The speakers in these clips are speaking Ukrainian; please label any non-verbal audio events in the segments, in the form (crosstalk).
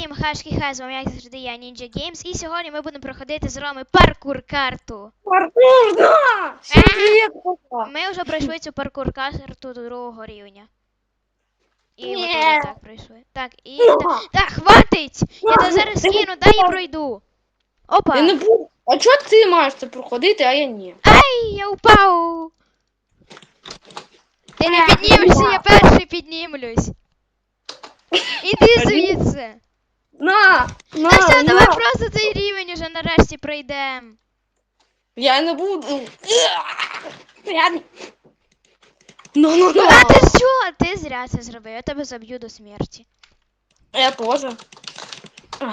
всім хашки хай, з вами як завжди я Ninja Games, і сьогодні ми будемо проходити з Роми паркур карту. Паркур, да! Ми вже пройшли цю паркур карту до другого рівня. І ми теж так пройшли. Так, і. Ну. та- Так, хватить! Я Ну, тебе зараз скину, дай я пройду. Опа! Я не буду. А чого ти маєш це проходити, а я ні? Ай, я упав! Ти не Е, піднімешся, я. я перший піднімлюсь. Іди звідси. На! На! Та все, на! давай просто цей рівень уже нарешті пройдемо. Я не буду. Я. Ну, ну, Ну ну. а ти що? Ти зря це зробив, я тебе заб'ю до смерті. Я тоже. А,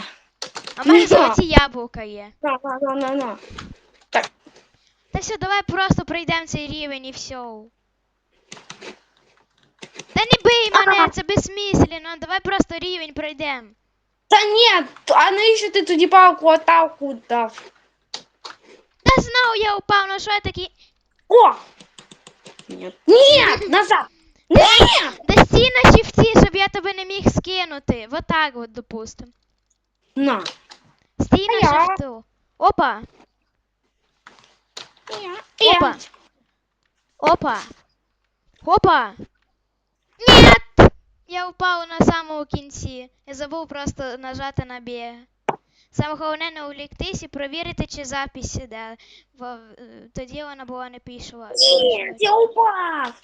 в мене Ну, золоті яблука є. На, на, на, на, на. Та все, давай просто пройдемо цей рівень і все. Та не бий мене, це безсмислено, давай просто рівень пройдемо. Та ні, а навіщо ти тоді палку атаку дав? Та знову я упав, ну що я такий. О! Ні, ні, назад! Ні! Да стій на чифті, щоб я тебе не міг скинути. Вот так от, допустим. На. Стій на Я. шифту. Опа, Я. Опа. опа. Опа. Нет! Я впав на самому кінці. Я забув просто нажати на біг. Саме головне не увліктись і провірити, чи запись іде. Бо е, тоді вона була не пішла. Ні, я упав!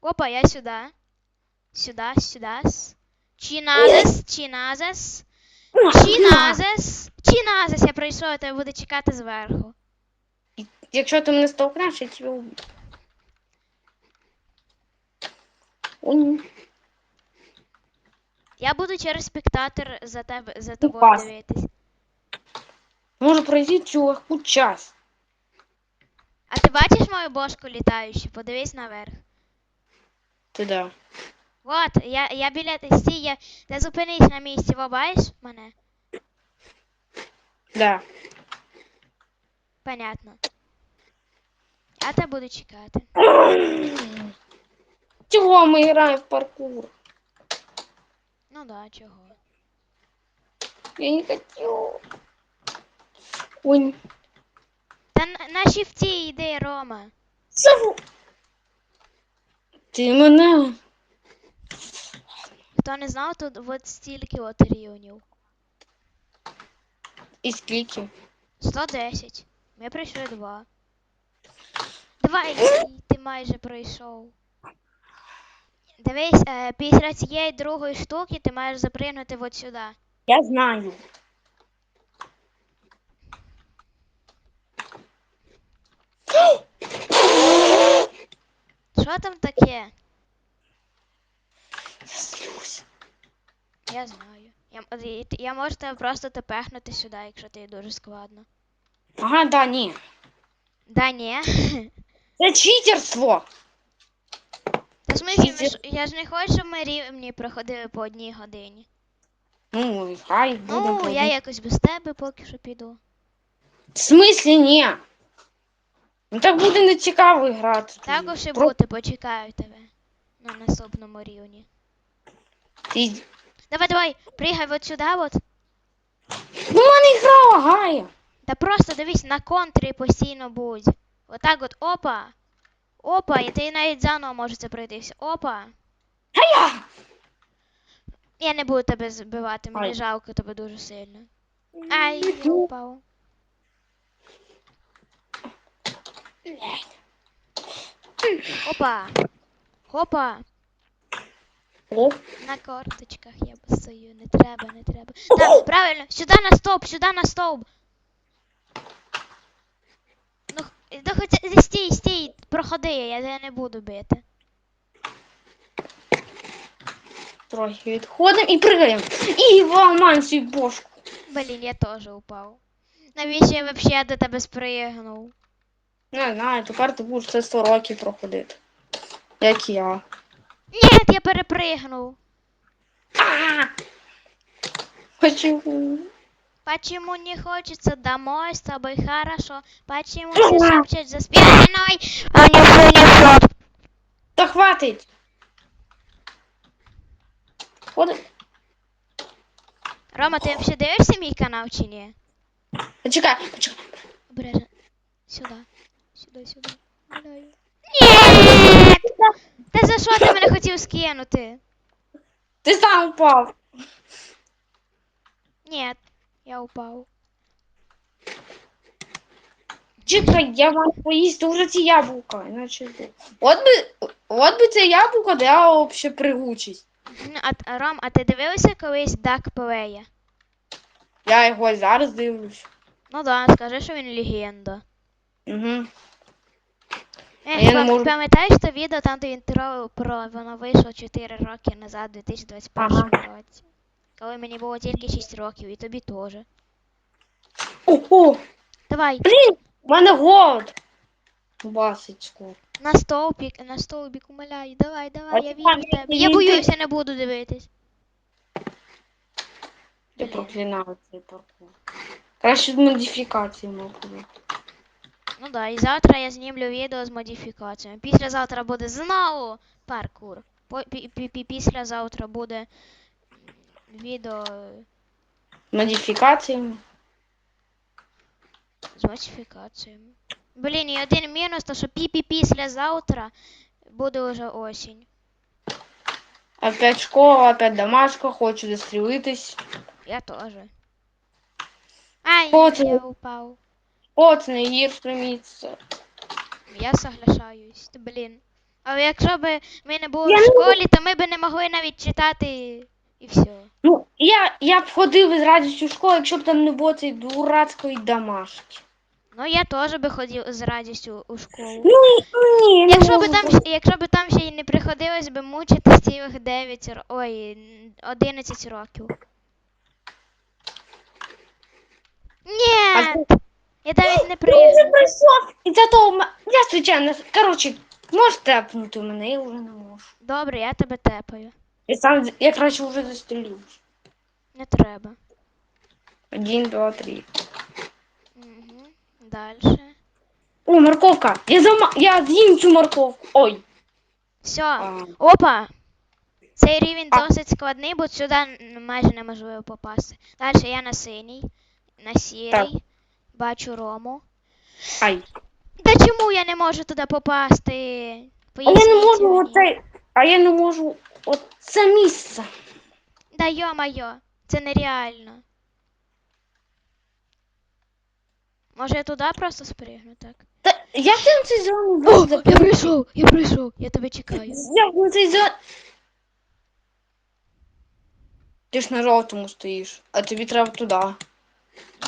Опа, я сюди. Сюди, сюди. Чиназес, чиназес. Чиназес. Чиназес, я прийшов, я тебе буду чекати зверху. Якщо ти мене столкнеш, я тебе уб'ю. Ой, Я буду через спектатор за тебе за тобою Клас. дивитись. Можу пройти легку час. А ти бачиш мою бошку літаючу? Подивись наверх. Ти да. Вот, я, я біля ти стій, я. Ти зупинись на місці, во бачиш мене? Да. Понятно. Я тебе буду чекати. (clears throat) Чого ми граємо в паркур? Ну да, чого. Я не хочу. Ой, Та на, на шифті йди, Рома. Саву. Ти мене. Хто не знав, тут от стільки от рівнів. І скільки? 110. Ми пройшли два. Давай, ти майже пройшов. Дивись, е, після цієї другої штуки ти маєш запригнути от сюди. Я знаю. Що там таке? Я злюсь. Я знаю. Я, я можу тебе просто тепехнути сюди, якщо тобі дуже складно. Ага, да, ні. Да ні. (laughs) Це читерство. Та в смислі, ми ж- я ж не хочу, щоб ми рівні проходили по одній годині. Ну, хай будемо. Ну, я якось без тебе поки що піду. В смислі ні? Ну так буде не цікаво грати. Також і Про- бути, почекаю тебе на наступному рівні. Ти... Давай, давай, пригай от сюди, от. Ну, в мене гра лагає. Та просто дивись, на контрі постійно будь. Отак от, опа. Опа, і ти навіть заново можеш це пройтися. Опа. А я. Не буду тебе збивати, мені Ай. жалко тебе дуже сильно. Ай, я упав. Опа. Опа. На корточках я стою. Не треба, не треба. Так, правильно, сюди на стовп, сюди на стовп. Ну, х- да хоч стій, стій, проходи, я тебе не буду бити. трохи відходимо і пригаємо. І ламаємо цю бошку. Блін, я теж упав. Навіщо я взагалі до тебе спригнув? Не знаю, тепер ти будеш це 100 років проходити. Як я. Ні, я перепригнув. А! Хочу. Почему не хочется домой с тобой хорошо? Почему все шепчут за спиной? А не принесет. Та хватить. Ходи. Рома, ти взагалі дивишся мій канал чи ні? Почекай, почекай. Обережно. Сюди, сюди. Гуляю. Ні! Та за що ти мене хотів скинути? Ти сам упав. Ні, я упав. Чекай, я вам поїсти ці яблука, іначе. От би, от би це яблуко дало взагалі пригучість. Мгм, А, Ром, а ти дивився колись Дак Плея? Я його зараз дивлюсь. Ну да, скажи, що він легенда. Угу. Не пам- можу- пам'ятаєш то відео там, де він тро- про воно вийшло 4 роки назад, у 2021 році. Коли мені було тільки 6 років, і тобі теж. Ого! Давай, Блін, у мене голод. Басить скоро. на стовпік, на стовпік, умоляю, давай, давай, я вірю в тебе. Я боюся, не буду дивитись. Я проклинаю цей паркур. Краще модифікації можу. Ну да, і завтра я знімлю відео з модифікаціями. Післязавтра буде знову паркур. По- пі- пі- пі- Післязавтра буде відео Модифікаціями. з модифікаціями. Блін, і один мінус, то що пі-пі післязавтра буде вже осінь. Опять школа, опять домашка, хочу застрілитись. Я теж. Ай, От я упав. От найгірше місце. Я соглашаюсь. Блін. Але якщо б ми не були в не школі, то ми б не могли навіть читати і все. Ну, я, я б ходив із радістю в школу, якщо б там не було цієї дурацької домашки. Ну я теж би ходив з радістю у школу. Ну, ні, не Якщо би можу там, якщо би там ще й не приходилось би мучити цілих 9, ро- ой, н- 11 років. А Ні, я навіть не Я вже і м- я звичайно, коротше, можеш тепнути мене, я вже не можу. Добре, я тебе тепаю. Я сам, я краще вже застрілюсь. Не треба. Один, два, три. Угу. Дальше. О, морковка! Я зама... я з'їм цю морковку. Ой. Все. А, Опа! Цей рівень А. досить складний, бо сюди майже неможливо попасти. Далі я на синій, на сірий, бачу рому. ай. Та чому я не можу туди попасти? А я не Поясніть можу мені. оцей. А я не можу оце місце. Да йо-майо, це нереально. Може я туди просто спригну, так? Та як ти на цей зоні О, я прийшов, я прийшов, я тебе чекаю. Як на цей зоні? Ти ж на жовтому стоїш, а тобі треба туди.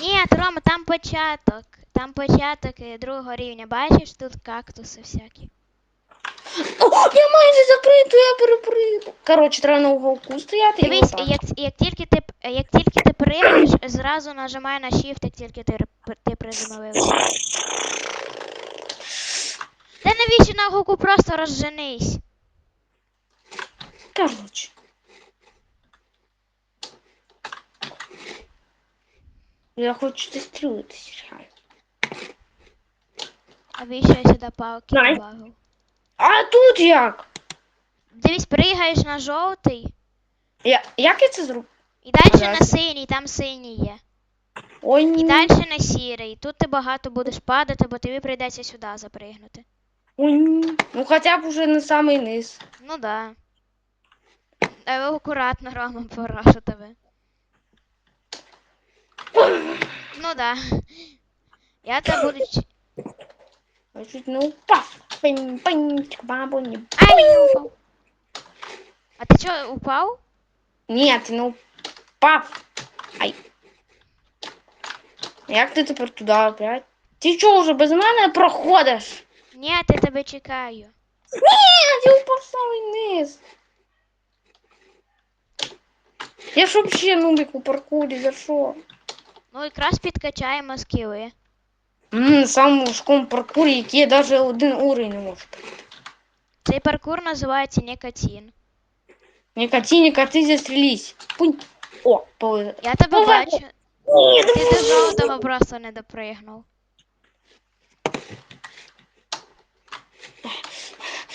Ні, Рома, там початок. Там початок другого рівня. Бачиш, тут кактуси всякі. О, я майже закриту, я перепригну. Коротше, треба на уголку стояти Дивись, як, як тільки ти як тільки ти пригаєш, зразу нажимай на Shift, як тільки ти, ти приземлився. Та навіщо на уголку просто розженись? Коротше. Я хочу застрілитися. реально. Навіщо я сюди палки Най. А тут як? Дивись, пригаєш на жовтий, Я, як я це зроблю? і далі на синій, там синій є. Ой, І ні. далі на сірий. Тут ти багато будеш падати, бо тобі прийдеться сюди запригнути. Ой, ні. Ну хоча б уже на самий низ. Ну да. Але акуратно, Рома, порашу тебе. Ну да. Я тебе буду. ч- Я чуть не упав. А ти чого, упав? Ні, ти не упав. Ай. Як ти тепер туди опять? Ти чого вже без мене проходиш? Ні, я тебе чекаю. Ні, ти упав в самий низ. Я ж вообще нубик у паркурі, за що? Ну якраз підкачаємо скіли. Ммм, самому важкому паркурі, який я навіть один уровень не можу. Цей паркур називається Некатін. Никоти, никоти, застрелись. Пунь. О, повезло. Я тебе Ну, бачу. Ні, Ти до жовтого просто не допригнув.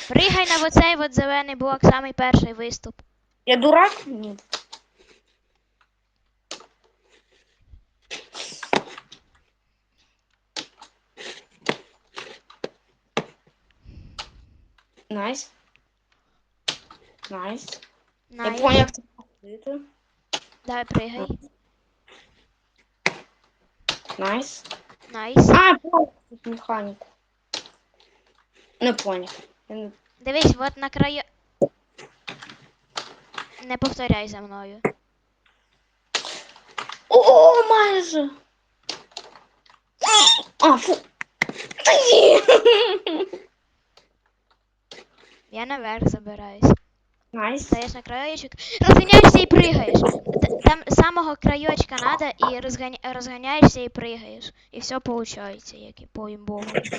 Пригай на оцей от зелений блок, самий перший виступ. Я дурак? Ні. Найс. Найс. Я Найс. понял, як це робити. Давай пригай. Найс. Найс. А, понял тут механіку. Не поняв. Я не... Дивись, от на краю. Не повторяй за мною. О, майже. А, фу. Та ні. (laughs) Я наверх забираюсь. Найс. Стаєш на краєчок, розганяєшся і пригаєш. Там з самого краєчка надо і розганя... розганяєшся і пригаєш. І все виходить, як і по імбову. Найс.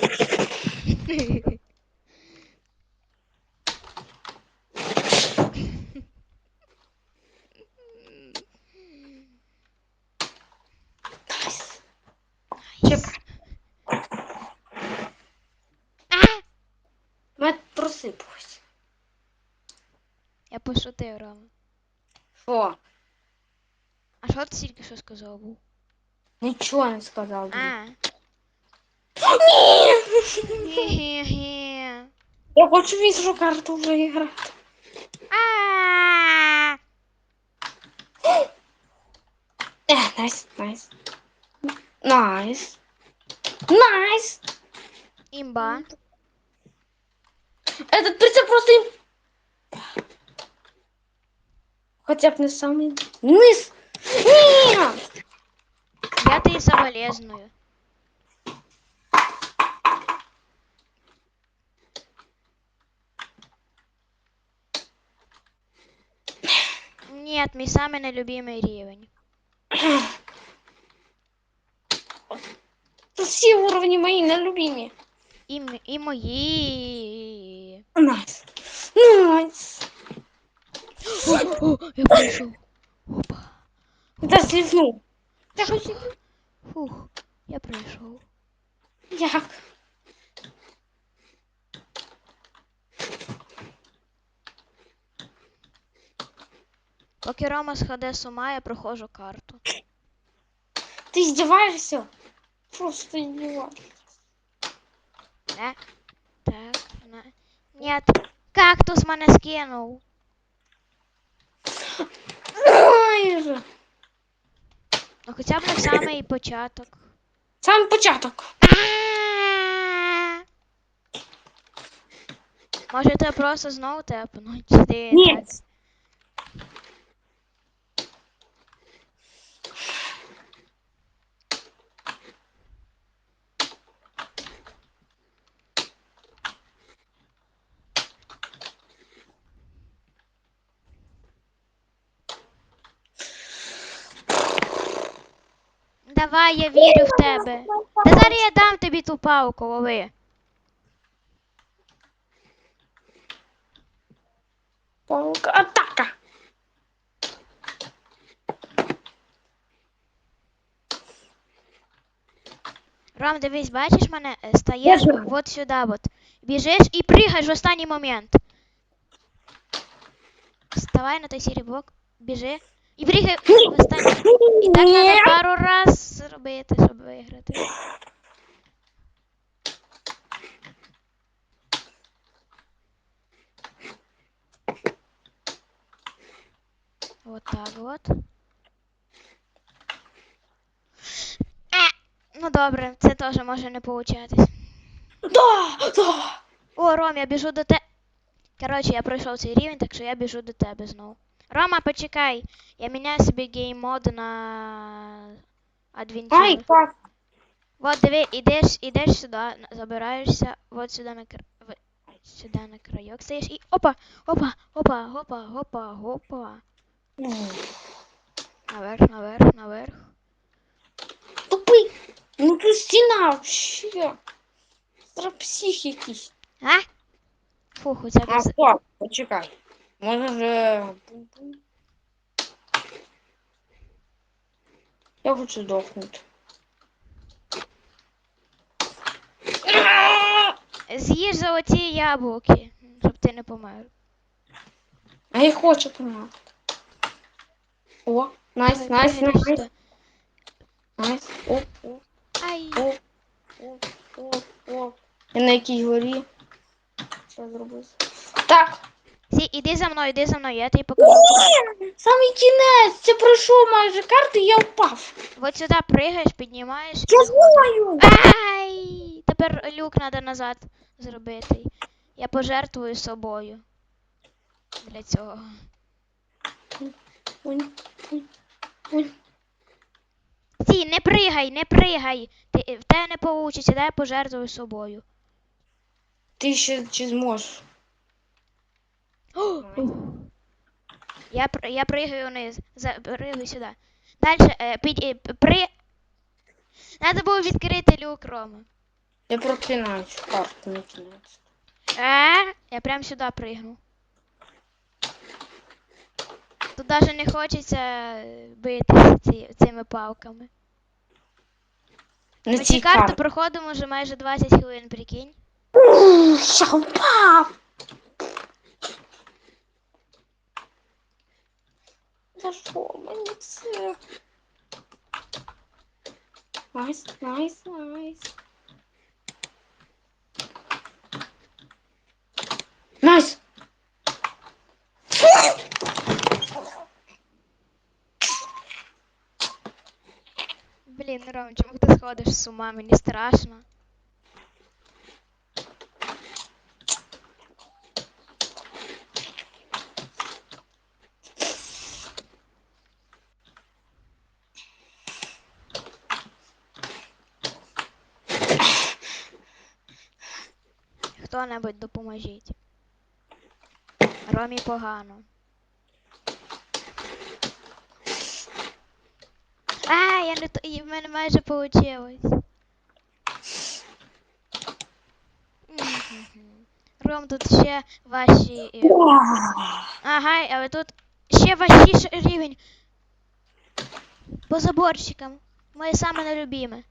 Найс. Чекай. А! Мед просипався. Я пошутив, Рома. Що? А що ти тільки що сказав був? Нічого не сказав. А. Ні! Я хочу в іншу карту виграти. А. Е, найс, найс. Найс. Найс. Імба. Этот прицеп просто им... Хотя б не самый низ. Нет! Я тобі соболезную. Нет, мій самий нелюбимий рівень. Тут все уровни мои нелюбимые. І, м- і мої. Найс. Найс. О, о, я прийшов. Опа. Да слизнул. Я хочу... Фух, я прийшов. Як? Поки Рома сходе з ума, я проходжу карту. Ты издеваешься? Просто издеваешься. Не? Так, на. Нет, кактус мене скинув. Ой же. Ну хоча б на самий початок. Сам початок. Може це просто знову тепнуть? Чи Давай, я вірю в тебе. Та зараз я дам тобі ту палку, лови. Палка. Атака. Ром, дивись, бачиш мене? Е, Стаєш от сюди, от. Біжиш і пригаєш в останній момент. Вставай на той сірий блок, біжи. І пригай останній. І так треба пару раз зробити, щоб виграти. Вот так от. Е, ну добре, це теж може не получатись. Да, да. О, Ром, я біжу до тебе. Коротше, я пройшов цей рівень, так що я біжу до тебе знову. Рома, почекай. Я міняю собі гейм мод на адвенчур. Ай, как? Вот диви, ідеш, ідеш сюди, забираєшся, вот сюди на кр... сюди на крайок стоїш і опа, опа, опа, опа, опа, опа. Наверх, наверх, наверх. Тупий. Ну тут стіна вообще. Це псих якийсь. А? Фух, у тебе А, стоп, почекай. Може же... Я хочу здохнути. з'їж золоті яблуки, щоб ти не помер. А я хочу помагати. О, найс, найс, найс, найс. О, о, Ай. о, о, о, о. Я на якій горі. Що зробити? Так. Сі, іди за мною, іди за мною, я тобі покажу. Ні, самий кінець, це пройшов майже карту, і я впав. От сюди пригаєш, піднімаєш. Я знаю. Ай! Тепер люк треба назад зробити. Я пожертвую собою. Для цього. Сі, не пригай, не пригай. Ти, в тебе не получиться, дай я пожертвую собою. Ти ще чи зможеш? Я, я пригаю вниз. За, пригаю сюди. Дальше, е, під, е, при... Надо було відкрити люк, Рома. Я проклинаю цю карту на кінець. Е, я прям сюди пригну. Тут даже не хочеться е, битися ці, цими палками. На Ми цю карту проходимо вже майже 20 хвилин, прикинь. Ух, Я впав. За що мені це? Найс, найс, найс. Найс. Блін, Ром, чому ти сходиш з ума? Мені страшно. Хто-небудь допоможіть. Ромі погано. А, я не то. в мене майже. Мгм. Ром, тут ще ваші. е, Ага, але тут ще важчий рівень. По заборчикам. Моє саме нелюбіме.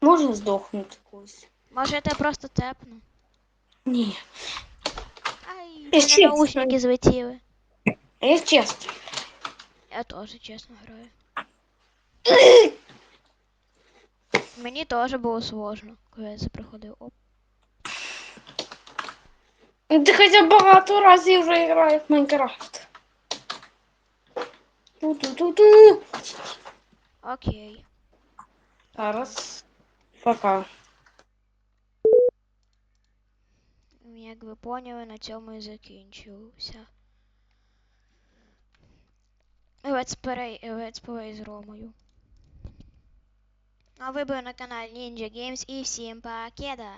Можна здохнути когось? Може я тебе просто тепну. Ні. Ай, Я мене чесно. наушники злетіли. А я чесно. Я теж чесно граю. (clears throat) Мені теж було сложно, коли я це проходив. Оп. Ти хоча б багато разів вже грає в Майнкрафт. Ту-ту-ту-ту. Окей. Зараз. Пока. Як ви поняли, на цьому і закінчився. Let's play, let's play з Ромою. А ви були на каналі Ninja Games і всім покеда!